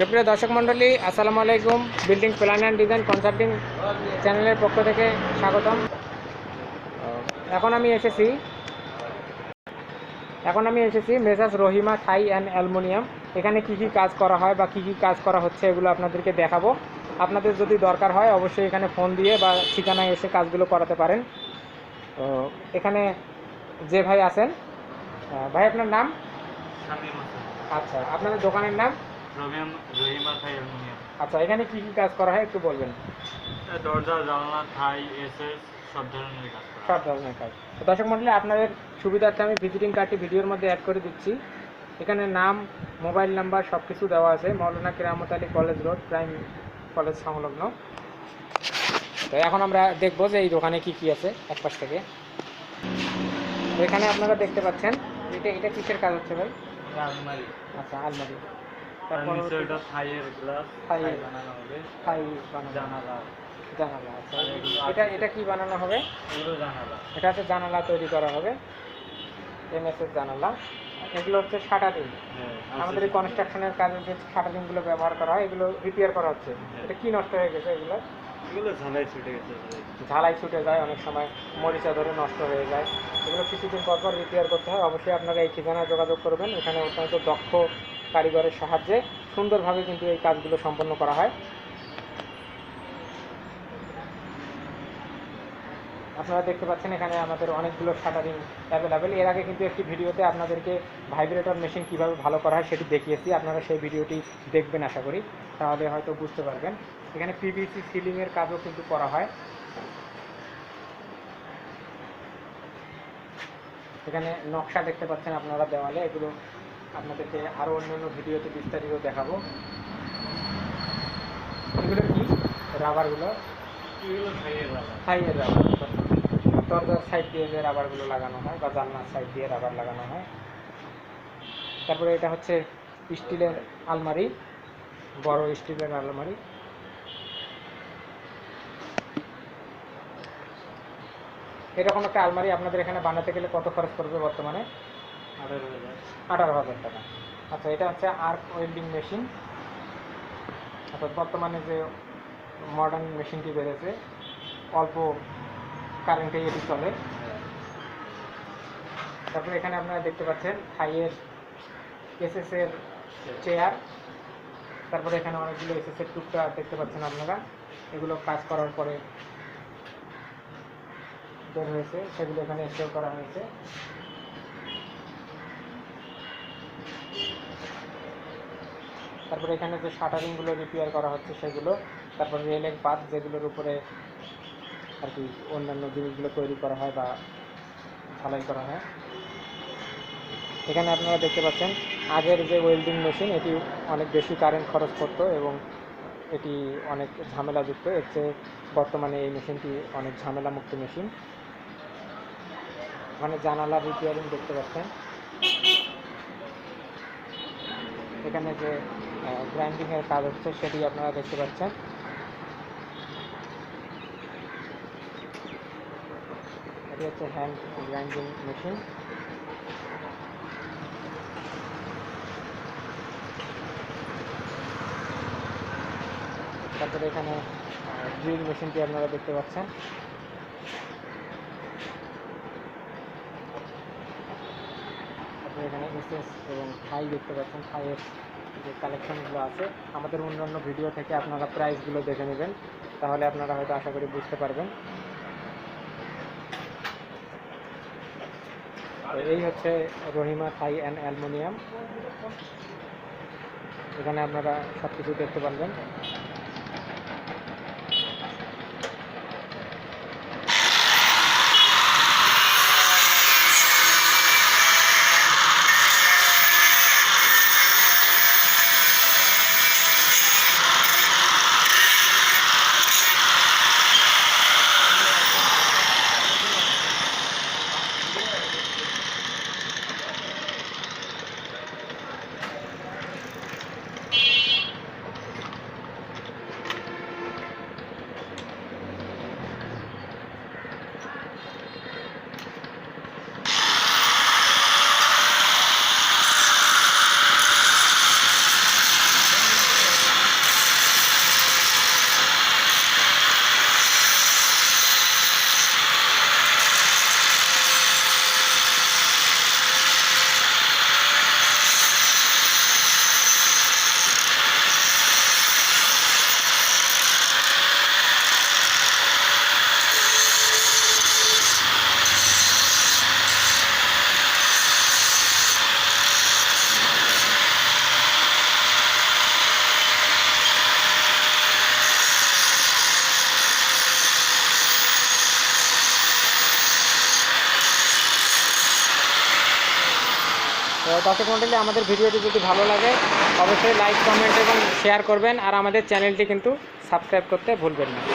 সুপ্রিয় দর্শক মণ্ডলী আসসালামু আলাইকুম। Building plan and design consulting চ্যানেলের পক্ষ থেকে স্বাগতম। এখন আমি এসেছি এখন আমি এসেছি Messrs Rahima Thai and aluminium. এখানে কি কি কাজ করা হয় বা কি কি কাজ করা হচ্ছে এগুলো আপনাদেরকে দেখাবো। আপনাদের যদি দরকার হয় অবশ্যই এখানে ফোন দিয়ে বা ঠিকানায় এসে কাজগুলো করাতে পারেন। তো এখানে যে ভাই আছেন ভাই আপনার নাম? আচ্ছা আপনাদের দোকানের নাম? Rahima Thai aluminium. আচ্ছা এখানে কি কি কাজ করা হয় একটু বলবেন? দরজা জানলা থাই এসএস সব ধরনের কাজ সব ধরনের কাজ। তো দর্শক মন্ডলী আপনাদের সুবিধার্থে আমি ভিজিটিং কার্ডটি ভিডিওর মধ্যে অ্যাড করে দিচ্ছি। এখানে নাম মোবাইল নাম্বার সব কিছু দেওয়া আছে। Maulana Keramat Ali college road prime college সংলগ্ন। তো এখন আমরা দেখব যে এই দোকানে কি কি আছে এক পাশ থেকে। তো এখানে আপনারা দেখতে পাচ্ছেন এটা এটা কিসের কাজ হচ্ছে ভাই? আলমারি। আচ্ছা আলমারি। তারপর নিচে থাইয়ের গ্লাস থাই। থাই বানানো হবে। থাই বানানো জানালা। জানালা আচ্ছা। এটা এটা কি বানানো হবে? জানালা। এটা হচ্ছে জানালা তৈরি করা হবে। এমএসএস জানালা। এগুলো হচ্ছে শাটারিং। হ্যাঁ আমাদের এই কনস্ট্রাকশনের কাজে যে শাটারিংগুলো ব্যবহার করা হয় এগুলো রিপেয়ার করা হচ্ছে। এটা কি নষ্ট হয়ে গেছে এগুলো? এগুলো ঝালাই ছুটে গেছে ঝালাই ছুটে যায় অনেক সময় মরিচা ধরে নষ্ট হয়ে যায়। এগুলো কিছুদিন পর পর রিপেয়ার করতে হয়। অবশ্যই আপনারা এই ঠিকানায় যোগাযোগ করবেন। এখানে অত্যন্ত দক্ষ কারিগরের সাহায্যে সুন্দরভাবে কিন্তু এই কাজগুলো সম্পন্ন করা হয়। আপনারা দেখতে পাচ্ছেন এখানে আমাদের অনেকগুলো শাটারিং অ্যাভেলেবেল এর আগে কিন্তু একটি ভিডিওতে আপনাদেরকে ভাইব্রেটর মেশিন কীভাবে ভালো করা হয় সেটি দেখিয়েছি। আপনারা সেই ভিডিওটি দেখবেন আশা করি। তাহলে হয়তো বুঝতে পারবেন। এখানে পিভিসি সিলিংয়ের কাজও কিন্তু করা হয়। এখানে নকশা দেখতে পাচ্ছেন আপনারা দেওয়ালে। এগুলো আপনাদেরকে আরও অন্যান্য ভিডিওতে বিস্তারিত দেখাবো। এগুলো কি? রাবারগুলো? হাইয়ের রাবার। দরজার সাইড দিয়ে যে রাবারগুলো লাগানো হয় বা জানলার সাইড দিয়ে রাবার লাগানো হয়। তারপরে এটা হচ্ছে স্টিলের আলমারি বড় স্টিলের আলমারি। এরকম একটা আলমারি আপনাদের এখানে বানাতে গেলে কত খরচ পড়বে বর্তমানে? আঠারো হাজার। টাকা। আচ্ছা এটা হচ্ছে আর্ক ওয়েল্ডিং মেশিন অর্থাৎ বর্তমানে যে মডার্ন মেশিনটি বেড়েছে, অল্প কারেন্টে এটি চলে। তারপরে এখানে আপনারা দেখতে পাচ্ছেন থাইয়ের এসএস এর চেয়ার তারপরে এখানে অনেকগুলো এসএস এর টুকটা দেখতে পাচ্ছেন আপনারা। এগুলো কাজ করার পরে বের হয়েছে, সেগুলো এখানে সেভ করা হয়েছে। তারপরে এখানে যে শাটারিংগুলো রিপেয়ার করা হচ্ছে সেগুলো, তারপর রেলের পাত যেগুলোর উপরে আর কি অন্যান্য জিনিসগুলো তৈরি করা হয় বা ঝালাই করা হয়। এখানে আপনারা দেখতে পাচ্ছেন, আগের যে ওয়েল্ডিং মেশিন এটি অনেক বেশি কারেন্ট খরচ করতো এবং এটি অনেক ঝামেলাযুক্ত। এর চেয়ে বর্তমানে এই মেশিনটি অনেক ঝামেলামুক্ত মেশিন ওখানে জানালা রিপেয়ারিং দেখতে পাচ্ছেন। এখানে যে গ্রাইন্ডিং এর কাজ হচ্ছে সেটি আপনারা দেখতে পাচ্ছেন। এটি হচ্ছে হ্যান্ড গ্রাইন্ডিং মেশিন তারপরে এখানে ড্রিল মেশিনটি আপনারা দেখতে পাচ্ছেন। এখানে এসএস এবং থাই দেখতে পাচ্ছেন থাইয়ের যে কালেকশনগুলো আছে। আমাদের অন্যান্য ভিডিও থেকে আপনারা প্রাইসগুলো দেখে নেবেন। তাহলে আপনারা হয়তো আশা করি বুঝতে পারবেন। এই হচ্ছে রহিমা থাই অ্যান্ড অ্যালুমিনিয়াম। এখানে আপনারা সব কিছু দেখতে পারবেন। দর্শক মন্ডলী, আমাদের ভিডিওটি যদি ভালো লাগে, অবশ্যই লাইক কমেন্ট এবং শেয়ার করবেন। আর আমাদের চ্যানেলটি কিন্তু সাবস্ক্রাইব করতে ভুলবেন না।